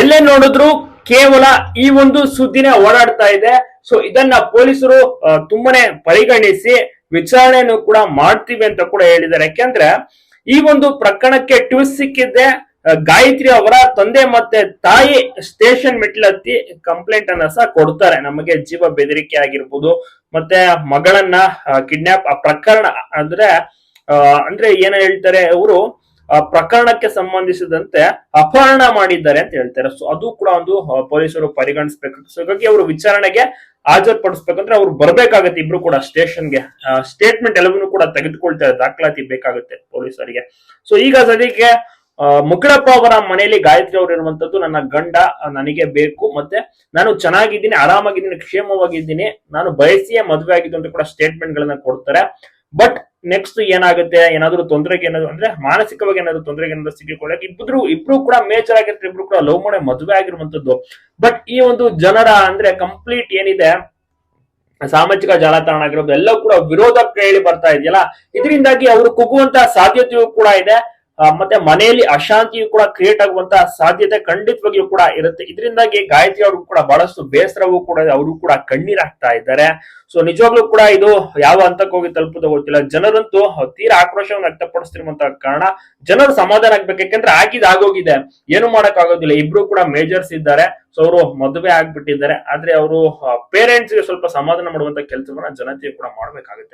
ಎಲ್ಲೇ ನೋಡಿದ್ರು ಕೇವಲ ಈ ಒಂದು ಸುದ್ದಿನೇ ಓಡಾಡ್ತಾ ಇದೆ. ಸೊ ಇದನ್ನ ಪೊಲೀಸರು ತುಂಬಾನೇ ಪರಿಗಣಿಸಿ ವಿಚಾರಣೆಯನ್ನು ಕೂಡ ಮಾಡ್ತೀವಿ ಅಂತ ಕೂಡ ಹೇಳಿದ್ದಾರೆ. ಯಾಕೆಂದ್ರೆ ಈ ಒಂದು ಪ್ರಕರಣಕ್ಕೆ ಟ್ವಿಸ್ಟ್ ಸಿಕ್ಕಿದ್ದೆ ಗಾಯತ್ರಿ ಅವರ ತಂದೆ ಮತ್ತೆ ತಾಯಿ ಸ್ಟೇಷನ್ ಮೆಟ್ಲತ್ತಿ ಕಂಪ್ಲೇಂಟ್ ಅನ್ನ ಸಹ ಕೊಡ್ತಾರೆ. ನಮಗೆ ಜೀವ ಬೆದರಿಕೆ ಆಗಿರ್ಬೋದು, ಮತ್ತೆ ಮಗಳನ್ನ ಕಿಡ್ನಾಪ್ ಪ್ರಕರಣ ಅಂದ್ರೆ ಅಂದ್ರೆ ಏನ ಹೇಳ್ತಾರೆ ಅವರು ಪ್ರಕರಣಕ್ಕೆ ಸಂಬಂಧಿಸಿದಂತೆ ಅಪಹರಣ ಮಾಡಿದ್ದಾರೆ ಅಂತ ಹೇಳ್ತಾರೆ. ಸೊ ಅದು ಕೂಡ ಒಂದು ಪೊಲೀಸರು ಪರಿಗಣಿಸಬೇಕು. ಸೊ ಹಾಗಾಗಿ ಅವರು ವಿಚಾರಣೆಗೆ ಹಾಜರುಪಡಿಸ್ಬೇಕಂದ್ರೆ ಅವ್ರು ಬರ್ಬೇಕಾಗತ್ತೆ. ಇಬ್ರು ಕೂಡ ಸ್ಟೇಷನ್ಗೆ ಸ್ಟೇಟ್ಮೆಂಟ್ ಎಲ್ಲವನ್ನೂ ಕೂಡ ತೆಗೆದುಕೊಳ್ತಾರೆ ದಾಖಲಾತಿ ಬೇಕಾಗುತ್ತೆ ಪೊಲೀಸರಿಗೆ. ಸೊ ಈಗ ಸದ್ಯಕ್ಕೆ ಮುಕಳಪ್ಪ ಅವರ ಮನೆಯಲ್ಲಿ ಗಾಯತ್ರಿ ಅವರು ಇರುವಂತದ್ದು ನನ್ನ ಗಂಡ ನನಗೆ ಬೇಕು. ಮತ್ತೆ ನಾನು ಚೆನ್ನಾಗಿದ್ದೀನಿ, ಆರಾಮಾಗಿದ್ದೀನಿ, ಕ್ಷೇಮವಾಗಿದ್ದೀನಿ, ನಾನು ಬಯಸಿಯೇ ಮದುವೆ ಆಗಿದ್ದು ಅಂತ ಕೂಡ ಸ್ಟೇಟ್ಮೆಂಟ್ ಗಳನ್ನ ಕೊಡ್ತಾರೆ. ಬಟ್ ನೆಕ್ಸ್ಟ್ ಏನಾಗುತ್ತೆ? ಏನಾದ್ರು ತೊಂದರೆಗೆ ಏನಾದ್ರು ಅಂದ್ರೆ ಮಾನಸಿಕವಾಗಿ ಏನಾದ್ರು ತೊಂದರೆಗೆ ಏನಾದ್ರು ಸಿಕ್ಕಿಕೊಳ್ಳಕ್ಕೆ ಇಬ್ರು ಇಬ್ರು ಕೂಡ ಮೇಜರ್ ಆಗಿರ್ತಾರೆ, ಇಬ್ರು ಕೂಡ ಲವ್ ಮಾಡೋ ಮದುವೆ ಆಗಿರುವಂತದ್ದು ಬಟ್ ಈ ಒಂದು ಜನರ ಅಂದ್ರೆ ಕಂಪ್ಲೀಟ್ ಏನಿದೆ? ಸಾಮಾಜಿಕ ಜಾಲತಾಣ ಆಗಿರೋದು ಎಲ್ಲ ಕೂಡ ವಿರೋಧ ಕೇಳಿ ಬರ್ತಾ ಇದೆಯಲ್ಲ? ಇದರಿಂದಾಗಿ ಅವರು ಕುಗ್ಗುವಂತಹ ಸಾಧ್ಯತೆಯು ಕೂಡ ಇದೆ. ಮತ್ತೆ ಮನೆಯಲ್ಲಿ ಅಶಾಂತಿಯು ಕೂಡ ಕ್ರಿಯೇಟ್ ಆಗುವಂತಹ ಸಾಧ್ಯತೆ ಖಂಡಿತವಾಗಿಯೂ ಕೂಡ ಇರುತ್ತೆ. ಇದರಿಂದಾಗಿ ಗಾಯತ್ರಿ ಅವರು ಕೂಡ ಬಹಳಷ್ಟು ಬೇಸರವೂ ಕೂಡ ಅವರು ಕೂಡ ಕಣ್ಣೀರಾಗ್ತಾ ಇದ್ದಾರೆ. ಸೊ ನಿಜವಾಗ್ಲೂ ಕೂಡ ಇದು ಯಾವ ಹಂತಕ್ಕೆ ಹೋಗಿ ತಲುಪುತ್ತೋ ಗೊತ್ತಿಲ್ಲ. ಜನರಂತೂ ತೀರಾ ಆಕ್ರೋಶವನ್ನು ವ್ಯಕ್ತಪಡಿಸ್ತಿರುವಂತಹ ಕಾರಣ ಜನರು ಸಮಾಧಾನ ಆಗ್ಬೇಕು. ಯಾಕಂದ್ರೆ ಆಗಿದ್ ಆಗೋಗಿದೆ. ಏನು ಮಾಡಕ್ ಆಗೋದಿಲ್ಲ. ಇಬ್ರು ಕೂಡ ಮೇಜರ್ಸ್ ಇದ್ದಾರೆ. ಸೊ ಅವರು ಮದುವೆ ಆಗ್ಬಿಟ್ಟಿದ್ದಾರೆ. ಆದ್ರೆ ಅವರು ಪೇರೆಂಟ್ಸ್ಗೆ ಸ್ವಲ್ಪ ಸಮಾಧಾನ ಮಾಡುವಂತ ಕೆಲಸವನ್ನ ಜನತೆ ಕೂಡ ಮಾಡ್ಬೇಕಾಗುತ್ತೆ.